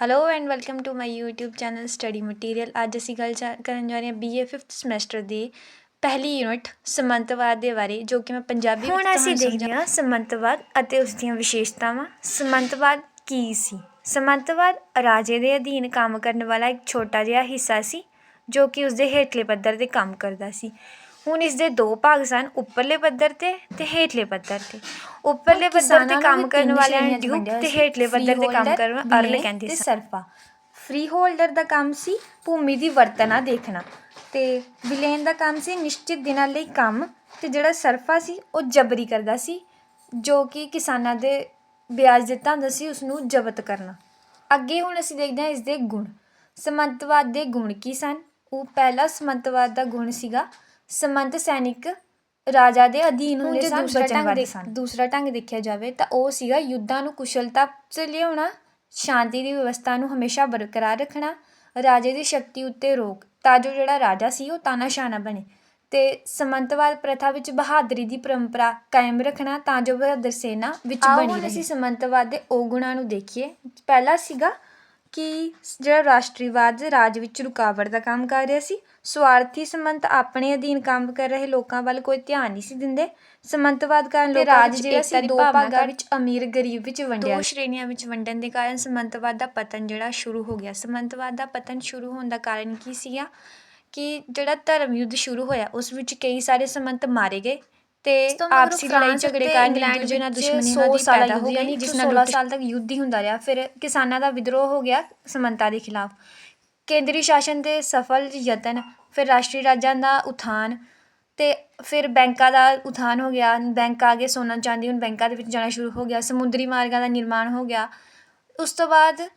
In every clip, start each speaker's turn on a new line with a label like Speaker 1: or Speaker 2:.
Speaker 1: Hello and welcome to my YouTube channel study material ਅੱਜ ਅਸੀਂ ਗੱਲ ਚਾ- ਕਰਨ ਜਾ ਰਹੇ ਹਾਂ BA 5th ਸਮੈਸਟਰ ਦੀ ਪਹਿਲੀ ਯੂਨਿਟ ਸਮੰਤਵਾਦ ਦੇ ਬਾਰੇ ਜੋ ਕਿ ਮੈਂ ਪੰਜਾਬੀ ਵਿੱਚ
Speaker 2: ਹੁਣ ਅਸੀਂ
Speaker 1: ਤੁਹਾਨੂੰ
Speaker 2: ਦੇਖਦੇ ਹਾਂ ਸਮੰਤਵਾਦ ਅਤੇ ਉਸ ਦੀਆਂ ਵਿਸ਼ੇਸ਼ਤਾਵਾਂ। ਸਮੰਤਵਾਦ ਕੀ ਸੀ? ਸਮੰਤਵਾਦ ਰਾਜੇ ਦੇ ਅਧੀਨ ਕੰਮ ਕਰਨ ਵਾਲਾ ਇੱਕ ਛੋਟਾ ਜਿਹਾ ਹਿੱਸਾ ਸੀ ਜੋ ਕਿ ਉਸ ਦੇ ਹੇਠਲੇ ਪੱਧਰ ਤੇ ਕੰਮ ਕਰਦਾ ਸੀ। ਹੁਣ ਇਸ ਦੇ ਦੋ ਭਾਗ ਸਨ ਉੱਪਰਲੇ ਪੱਧਰ ਤੇ ਤੇ ਹੇਠਲੇ ਪੱਧਰ ਤੇ। ਉੱਪਰਲੇ ਪੱਧਰ ਤੇ ਕੰਮ ਕਰਨ ਵਾਲਿਆਂ
Speaker 1: ਸ਼੍ਰੇਣੀਆਂ
Speaker 2: ਨੂੰ ਤੇ। ਹੇਠਲੇ ਪੱਧਰ ਤੇ ਕੰਮ ਕਰਨ ਅਰਲ ਕਹਿੰਦੇ ਸਨ।
Speaker 1: ਸਰਫਾ। ਫ੍ਰੀ ਹੋਲਡਰ ਦਾ ਕੰਮ ਸੀ ਭੂਮੀ ਦੀ ਵਰਤਣਾ ਦੇਖਣਾ ਤੇ ਵਿਲੇਨ ਦਾ ਕੰਮ ਸੀ ਨਿਸ਼ਚਿਤ ਦਿਨਾਂ ਲਈ ਕੰਮ ਤੇ ਜਿਹੜਾ ਸਰਫਾ ਸੀ ਉਹ ਜਬਰੀ ਕਰਦਾ ਸੀ ਜੋ ਕਿ ਕਿਸਾਨਾਂ ਦੇ ਵਿਆਜ ਦਿੱਤਾ ਹੁੰਦਾ ਸੀ ਉਸ ਨੂੰ ਜ਼ਬਤ ਕਰਨਾ। ਅੱਗੇ ਹੁਣ ਅਸੀਂ ਦੇਖਦੇ ਹਾਂ ਇਸ ਦੇ ਗੁਣ। ਸਮੰਤਵਾਦ ਦੇ ਗੁਣ ਕੀ ਸਨ? ਉਹ ਪਹਿਲਾ ਸਮੰਤਵਾਦ ਦਾ ਗੁਣ ਸੀਗਾ ਸਮੰਤ ਸੈਨਿਕ ਰਾਜਾ ਦੇ ਅਧੀਨ
Speaker 2: ਹੁਣ
Speaker 1: ਹੁੰਦੇ
Speaker 2: ਜੇ
Speaker 1: ਸਨ
Speaker 2: ਦੂਸਰਾ ਢੰਗ
Speaker 1: ਵਾਲੇ
Speaker 2: ਦੇਖ-
Speaker 1: ਸਨ ਦੂਸਰਾ ਢੰਗ ਦੇਖਿਆ ਜਾਵੇ ਤਾਂ ਉਹ ਸੀਗਾ ਯੁੱਧਾਂ ਨੂੰ ਕੁਸ਼ਲਤਾ 'ਚ ਲਿਆਉਣਾ ਸ਼ਾਂਤੀ ਦੀ ਵਿਵਸਥਾ ਨੂੰ ਹਮੇਸ਼ਾ ਬਰਕਰਾਰ ਰੱਖਣਾ ਰਾਜੇ ਦੀ ਸ਼ਕਤੀ ਉੱਤੇ ਰੋਕ। ਤਾਂ ਜੋ ਜਿਹੜਾ ਰਾਜਾ ਸੀ ਉਹ ਤਾਨਾਸ਼ਾਹ ਨਾ ਬਣੇ ਤੇ ਸਮੰਤਵਾਦ ਪ੍ਰਥਾ ਵਿੱਚ ਬਹਾਦਰੀ ਦੀ ਪਰੰਪਰਾ ਕਾਇਮ ਰੱਖਣਾ ਤਾਂ ਜੋ ਬਹਾਦਰ ਸੈਨਾ ਵਿੱਚ
Speaker 2: ਆਓ
Speaker 1: ਬਣੀ
Speaker 2: ਹੁਣ
Speaker 1: ਰਹੇ।
Speaker 2: ਅਸੀਂ
Speaker 1: ਸਮੰਤਵਾਦ ਦੇ ਉਹ ਗੁਣਾਂ ਨੂੰ ਦੇਖੀਏ ਪਹਿਲਾ ਸੀਗਾ ਕਿ ਜਿਹੜਾ ਰਾਸ਼ਟਰੀਵਾਦ ਰਾਜ ਵਿੱਚ ਰੁਕਾਵਟ ਦਾ ਕੰਮ ਕਰ ਰਿਹਾ ਸੀ ਸਵਾਰਥੀ ਸਮੰਤ ਆਪਣੇ ਅਧੀਨ ਕੰਮ ਕਰ ਰਹੇ ਲੋਕਾਂ ਵੱਲ ਕੋਈ ਧਿਆਨ ਨਹੀਂ ਸੀ ਦਿੰਦੇ। ਸਮੰਤਵਾਦ ਕਾਰਨ ਲੋਕਾਂ
Speaker 2: ਰਾਜ ਜਿਹੜਾ ਸੀ
Speaker 1: ਦੋ ਭਾਗਾਂ ਵਿੱਚ ਅਮੀਰ ਗਰੀਬ ਵਿੱਚ ਵੰਡਿਆ।
Speaker 2: ਦੋ
Speaker 1: ਸ਼੍ਰੇਣੀਆਂ ਵਿੱਚ ਵੰਡਣ ਦੇ ਕਾਰਨ ਸਮੰਤਵਾਦ ਦਾ ਪਤਨ ਜਿਹੜਾ ਸ਼ੁਰੂ ਹੋ ਗਿਆ। ਸਮੰਤਵਾਦ ਦਾ ਪਤਨ ਸ਼ੁਰੂ ਹੋਣ ਦਾ ਕਾਰਨ ਕੀ ਸੀਗਾ ਕਿ ਜਿਹੜਾ ਧਰਮ ਯੁੱਧ ਸ਼ੁਰੂ ਹੋਇਆ ਉਸ ਵਿੱਚ ਕਈ ਸਾਰੇ ਸਮੰਤ ਮਾਰੇ ਗਏ। ਤੇ ਆਪਸੀ ਲੜਾਈ ਝਗੜੇ ਕਾਰਨ
Speaker 2: ਇੰਗਲੈਂਡ
Speaker 1: ਇੰਗਲੈਂਡ ਨਾਲ ਦੁਸ਼ਮਣੀ ਉਹਨਾਂ ਦੀ ਪੈਦਾ ਹੋ ਗਈ ਜਿਸ ਨਾਲ
Speaker 2: ਸੌ
Speaker 1: 16 ਸਾਲ ਤੱਕ ਯੁੱਧ ਹੀ ਹੁੰਦਾ ਰਿਹਾ। ਫਿਰ ਕਿਸਾਨਾਂ ਦਾ ਵਿਦਰੋਹ ਹੋ ਗਿਆ ਸਮੰਤਾ ਦੇ ਖਿਲਾਫ। ਕੇਂਦਰੀ ਸ਼ਾਸਨ ਦੇ ਸਫਲ ਯਤਨ ਫਿਰ ਰਾਸ਼ਟਰੀ ਰਾਜਾਂ ਦਾ ਉਥਾਨ ਤੇ ਫਿਰ ਬੈਂਕਾਂ ਦਾ ਉਥਾਨ ਹੋ ਗਿਆ। ਬੈਂਕ ਆ ਗਏ ਸੋਨਾ ਚਾਂਦੀ ਹੁਣ ਬੈਂਕਾਂ ਦੇ ਵਿੱਚ ਜਾਣਾ ਸ਼ੁਰੂ ਹੋ ਗਿਆ। ਸਮੁੰਦਰੀ ਮਾਰਗਾਂ ਦਾ ਨਿਰਮਾਣ ਹੋ ਗਿਆ। ਉਸ ਤੋਂ ਬਾਅਦ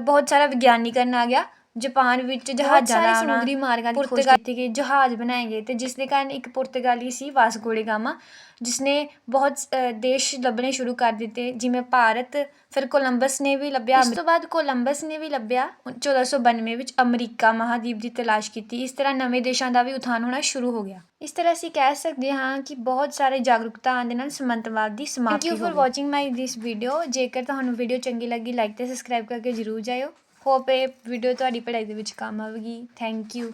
Speaker 1: ਬਹੁਤ ਸਾਰਾ ਵਿਗਿਆਨੀਕਰਨ ਆ ਗਿਆ। ਜਾਪਾਨ ਵਿੱਚ ਜਹਾਜ਼ਾਂ ਦਾ
Speaker 2: ਸਮੁੰਦਰੀ
Speaker 1: ਮਾਰਗਾਂ ਦੀ ਖੋਜ ਕੀਤੀ ਗਈ ਜਹਾਜ਼ ਬਣਾਏ ਗਏ ਤੇ ਜਿਸ ਦੇ ਕਾਰਨ ਇੱਕ ਪੁਰਤਗਾਲੀ ਸੀ ਵਾਸਕੋ ਡੇ ਗਾਮਾ ਜਿਸਨੇ ਬਹੁਤ ਅ, ਦੇਸ਼ ਲੱਭਣੇ ਸ਼ੁਰੂ ਕਰ ਦਿੱਤੇ ਜਿਵੇਂ ਭਾਰਤ ਫਿਰ ਕੋਲੰਬਸ ਨੇ ਵੀ ਲੱਭਿਆ ਇਸ ਤੋਂ ਬਾਅਦ ਕੋਲੰਬਸ ਨੇ ਵੀ ਲੱਭਿਆ 1492 ਵਿੱਚ ਅਮਰੀਕਾ ਮਹਾਦੀਪ ਦੀ ਤਲਾਸ਼ ਕੀਤੀ ਇਸ ਤਰ੍ਹਾਂ ਨਵੇਂ ਦੇਸ਼ਾਂ ਦਾ ਵੀ ਉਥਾਨ ਹੋਣਾ ਸ਼ੁਰੂ ਹੋ ਗਿਆ। ਇਸ ਤਰ੍ਹਾਂ ਅਸੀਂ ਕਹਿ ਸਕਦੇ ਹਾਂ ਕਿ ਬਹੁਤ ਸਾਰੇ ਜਾਗਰੂਕਤਾ ਆਉਣ ਦੇ ਨਾਲ ਸਮੰਤਵਾਦ ਦੀ ਸਮਾਪਤੀ ਹੋ ਗਈ। ਵਾਚਿੰਗ ਮਾਈ ਦਿਸ ਵੀਡੀਓ ਜੇਕਰ ਤੁਹਾਨੂੰ ਵੀਡੀਓ ਚੰਗੀ ਲੱਗੀ ਲਾਈਕ ਤੇ ਸਬਸਕ੍ਰਾਈਬ ਕਰਕੇ ਜਰੂਰ ਜਾਇਓ। ਹੋਪ ਇਹ ਵੀਡੀਓ ਤੁਹਾਡੀ ਪੜ੍ਹਾਈ ਦੇ ਵਿੱਚ ਕੰਮ ਆਵੇਗੀ। Thank you